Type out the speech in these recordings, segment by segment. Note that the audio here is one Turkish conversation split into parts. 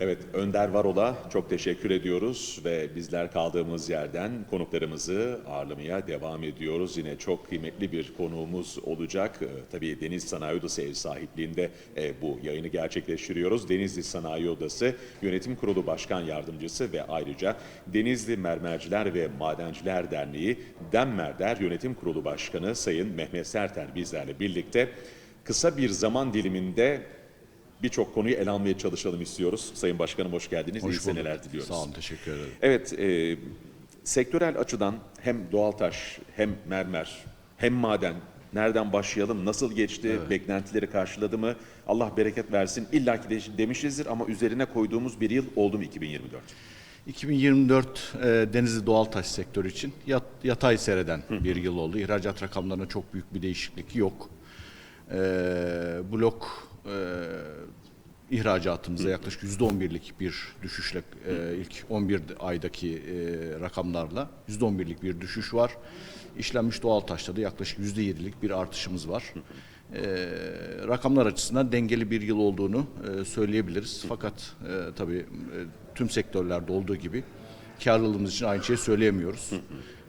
Evet, Önder Varol'a çok teşekkür ediyoruz ve bizler kaldığımız yerden konuklarımızı ağırlamaya devam ediyoruz. Yine çok kıymetli bir konuğumuz olacak. Ee, Tabii Deniz Sanayi Odası ev sahipliğinde e, bu yayını gerçekleştiriyoruz. Denizli Sanayi Odası Yönetim Kurulu Başkan Yardımcısı ve ayrıca Denizli Mermerciler ve Madenciler Derneği Demmerder Yönetim Kurulu Başkanı Sayın Mehmet Serter bizlerle birlikte kısa bir zaman diliminde birçok konuyu ele almaya çalışalım istiyoruz. Sayın Başkanım hoş geldiniz. İyi Hoş bulduk. seneler diliyoruz. Sağ olun, teşekkür ederim. Evet, e, sektörel açıdan hem doğal taş, hem mermer, hem maden nereden başlayalım, nasıl geçti, beklentileri karşıladı mı? Allah bereket versin. İlla ki de demişizdir ama üzerine koyduğumuz bir yıl oldu mu 2024? 2024 e, Denizli doğal taş sektörü için yat- yatay seyreden bir yıl oldu. İhracat rakamlarında çok büyük bir değişiklik yok. E, blok e, ihracatımızda yaklaşık %11'lik bir düşüşle e, ilk 11 aydaki e, rakamlarla %11'lik bir düşüş var. İşlenmiş doğal taşta da yaklaşık %7'lik bir artışımız var. E, rakamlar açısından dengeli bir yıl olduğunu e, söyleyebiliriz. Fakat e, tabii e, tüm sektörlerde olduğu gibi karlılığımız için aynı şeyi söyleyemiyoruz.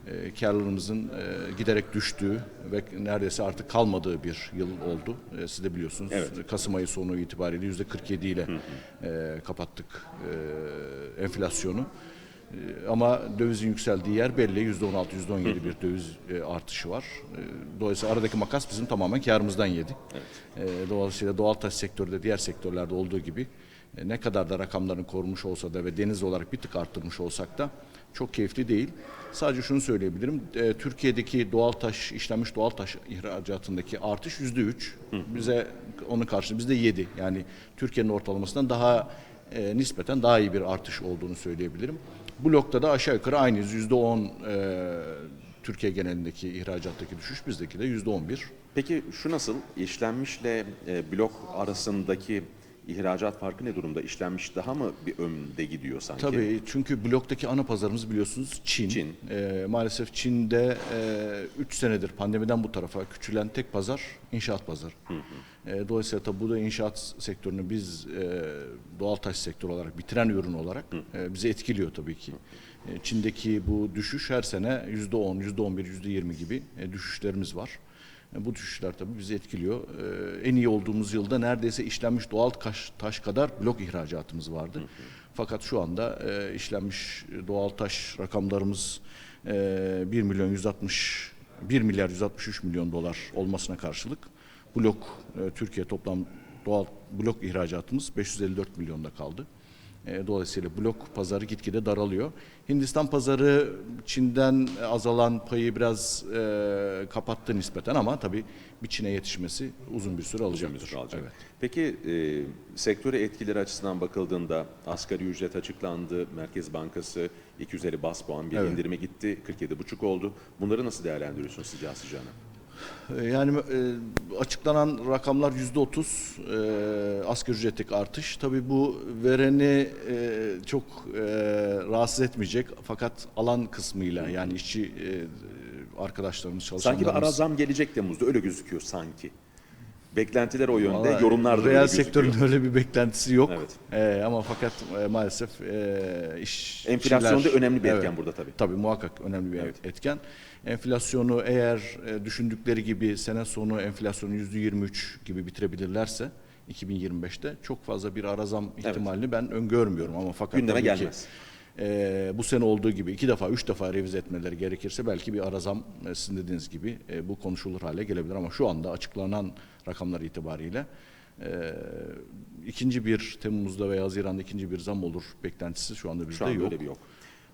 E, karlılığımızın e, giderek düştüğü ve neredeyse artık kalmadığı bir yıl oldu. E, siz de biliyorsunuz. Evet. Kasım ayı sonu itibariyle yüzde 47 ile e, kapattık e, enflasyonu. E, ama dövizin yükseldiği yer belli. Yüzde 16, yüzde 17 bir döviz e, artışı var. E, dolayısıyla aradaki makas bizim tamamen karımızdan yedi. E, dolayısıyla doğal taş sektörü de diğer sektörlerde olduğu gibi ne kadar da rakamlarını korumuş olsa da ve deniz olarak bir tık arttırmış olsak da çok keyifli değil. Sadece şunu söyleyebilirim. E, Türkiye'deki doğal taş, işlenmiş doğal taş ihracatındaki artış yüzde üç. Bize onun karşılığı bizde yedi. Yani Türkiye'nin ortalamasından daha e, nispeten daha iyi bir artış olduğunu söyleyebilirim. Blokta da aşağı yukarı aynıyız. Yüzde on e, Türkiye genelindeki ihracattaki düşüş bizdeki de yüzde on bir. Peki şu nasıl? İşlenmişle e, blok arasındaki ihracat farkı ne durumda? İşlenmiş daha mı bir önde gidiyor sanki? Tabii çünkü bloktaki ana pazarımız biliyorsunuz Çin. Çin. Ee, maalesef Çin'de 3 senedir pandemiden bu tarafa küçülen tek pazar inşaat pazarı. Ee, dolayısıyla tabii bu da inşaat sektörünü biz e, doğal taş sektörü olarak bitiren ürün olarak e, bizi etkiliyor tabii ki. E, Çin'deki bu düşüş her sene %10, %11, %20 gibi e, düşüşlerimiz var. E, Bu düşüşler tabii bizi etkiliyor. E, En iyi olduğumuz yılda neredeyse işlenmiş doğal taş, taş kadar blok ihracatımız vardı. Fakat şu anda e, işlenmiş doğal taş rakamlarımız e, 1 milyon 160 1 milyar 163 milyon dolar olmasına karşılık blok Türkiye toplam doğal blok ihracatımız 554 milyonda kaldı. E, Dolayısıyla blok pazarı gitgide daralıyor. Hindistan pazarı Çin'den azalan payı biraz e, kapattı nispeten ama tabii bir Çin'e yetişmesi uzun bir süre alacaktır. müdür alacak. Evet. Peki e, sektöre etkileri açısından bakıldığında asgari ücret açıklandı. Merkez Bankası 250 bas puan bir Evet. indirime gitti. 47,5 oldu. Bunları nasıl değerlendiriyorsunuz sıcağı sıcağına? E, Yani e, açıklanan rakamlar yüzde otuz e, asgari ücretlik artış. Tabii bu vereni e, çok e, rahatsız etmeyecek fakat alan kısmıyla yani işçi e, arkadaşlarımız Sanki bir çalışanlarımız. ara zam gelecek Temmuz'da öyle gözüküyor sanki. Beklentiler o yönde, Vallahi yorumlar da öyle Reel gözüküyor. sektörün öyle bir beklentisi yok. Evet. Ee, ama fakat e, maalesef e, iş Enflasyon da işçiler- önemli bir etken Evet. burada tabii. Tabii muhakkak önemli bir Evet. etken. Enflasyonu eğer e, düşündükleri gibi sene sonu enflasyonu %23 gibi bitirebilirlerse 2025'te çok fazla bir ara zam ihtimalini ben öngörmüyorum ama fakat Gündeme tabii ki, gelmez. E, bu sene olduğu gibi iki defa, üç defa revize etmeleri gerekirse belki bir ara zam e, sizin dediğiniz gibi e, bu konuşulur hale gelebilir ama şu anda açıklanan rakamlar itibariyle e, ikinci bir Temmuz'da veya Haziran'da ikinci bir zam olur beklentisi şu anda bizde Şu anda yok. öyle bir yok.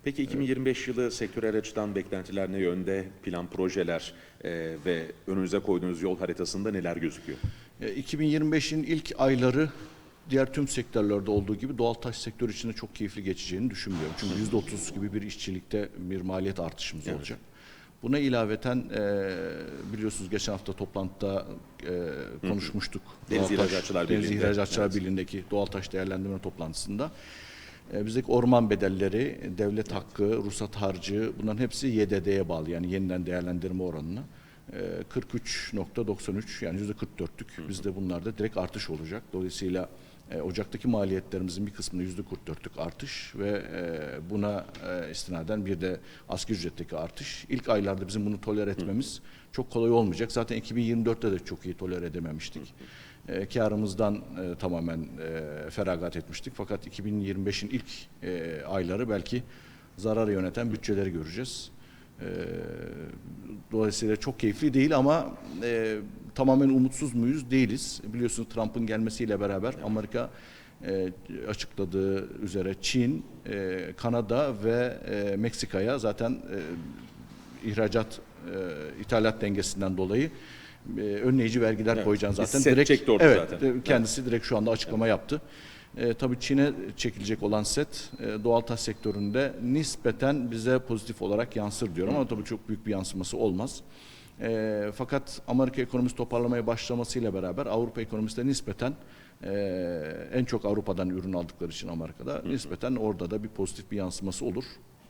Peki 2025 yılı sektörel açıdan beklentiler ne yönde? Plan, projeler e, ve önünüze koyduğunuz yol haritasında neler gözüküyor? E, 2025'in ilk ayları diğer tüm sektörlerde olduğu gibi doğal taş sektörü içinde çok keyifli geçeceğini düşünmüyorum. Çünkü %30 gibi bir işçilikte bir maliyet artışımız olacak. Buna ilaveten e, biliyorsunuz geçen hafta toplantıda e, konuşmuştuk. Deniz İhracatçılar Deniz Birliği'nde. İhracatçılar Evet. Birliği'ndeki doğal taş değerlendirme toplantısında e, bizdeki orman bedelleri, devlet hakkı, ruhsat harcı bunların hepsi YDD'ye bağlı yani yeniden değerlendirme oranına. e, 43.93 yani %44'lük bizde bunlarda direkt artış olacak. Dolayısıyla e, Ocak'taki maliyetlerimizin bir kısmında %44'lük artış ve e, buna e, istinaden bir de asgari ücretteki artış. İlk aylarda bizim bunu tolere etmemiz çok kolay olmayacak. Zaten 2024'te de çok iyi tolere edememiştik. E, karımızdan tamamen feragat etmiştik. Fakat 2025'in ilk ayları belki zarar yöneten bütçeleri göreceğiz. E, dolayısıyla çok keyifli değil ama e, tamamen umutsuz muyuz? Değiliz. Biliyorsunuz Trump'ın gelmesiyle beraber Amerika e, açıkladığı üzere Çin, e, Kanada ve e, Meksika'ya zaten e, ihracat, e, ithalat dengesinden dolayı e, önleyici vergiler Evet. koyacağını zaten direkt evet, zaten. kendisi direkt şu anda açıklama yaptı. E, tabii Çin'e çekilecek olan set e, doğal taş sektöründe nispeten bize pozitif olarak yansır diyorum ama tabii çok büyük bir yansıması olmaz. E, fakat Amerika ekonomisi toparlamaya başlamasıyla beraber Avrupa ekonomisi de nispeten e, en çok Avrupa'dan ürün aldıkları için Amerika'da nispeten orada da bir pozitif bir yansıması olur.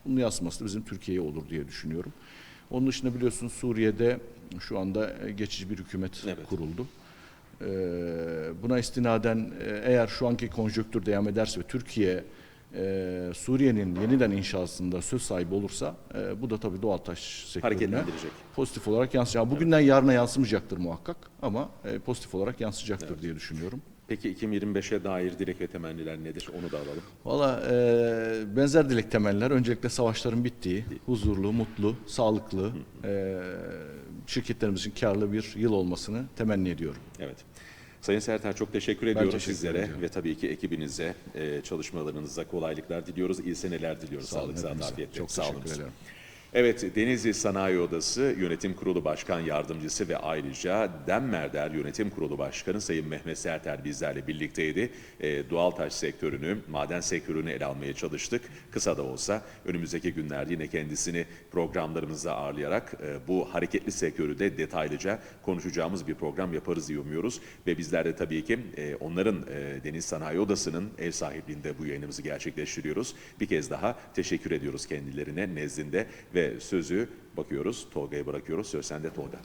Bunun yansıması da bizim Türkiye'ye olur diye düşünüyorum. Onun dışında biliyorsunuz Suriye'de şu anda e, geçici bir hükümet Evet. kuruldu. Ee, buna istinaden e, eğer şu anki konjonktür devam ederse ve Türkiye e, Suriye'nin yeniden inşasında söz sahibi olursa e, bu da tabii doğal taş sektörüne pozitif olarak yansıyacak. Bugünden yarına yansımayacaktır muhakkak ama e, pozitif olarak yansıyacaktır diye düşünüyorum. Peki 2025'e dair dilek ve temenniler nedir? Onu da alalım. Valla e, benzer dilek temeller öncelikle savaşların bittiği, huzurlu, mutlu, sağlıklı, e, şirketlerimiz için karlı bir yıl olmasını temenni ediyorum. Evet. Sayın Serter çok teşekkür ediyorum teşekkür sizlere ediyorum. ve tabii ki ekibinize e, çalışmalarınıza kolaylıklar diliyoruz. İyi seneler diliyoruz. Sağ olun Sağlık, hepinize. afiyetle. Çok Sağ ederim. Evet, Denizli Sanayi Odası Yönetim Kurulu Başkan Yardımcısı ve ayrıca Demmerder Yönetim Kurulu Başkanı Sayın Mehmet Serter bizlerle birlikteydi. E, doğal taş sektörünü, maden sektörünü ele almaya çalıştık. Kısa da olsa önümüzdeki günlerde yine kendisini programlarımıza ağırlayarak e, bu hareketli sektörü de detaylıca konuşacağımız bir program yaparız diye umuyoruz. Ve bizler de tabii ki e, onların e, Deniz Sanayi Odası'nın ev sahipliğinde bu yayınımızı gerçekleştiriyoruz. Bir kez daha teşekkür ediyoruz kendilerine nezdinde sözü bakıyoruz Tolga'ya bırakıyoruz. Söz sende Tolga.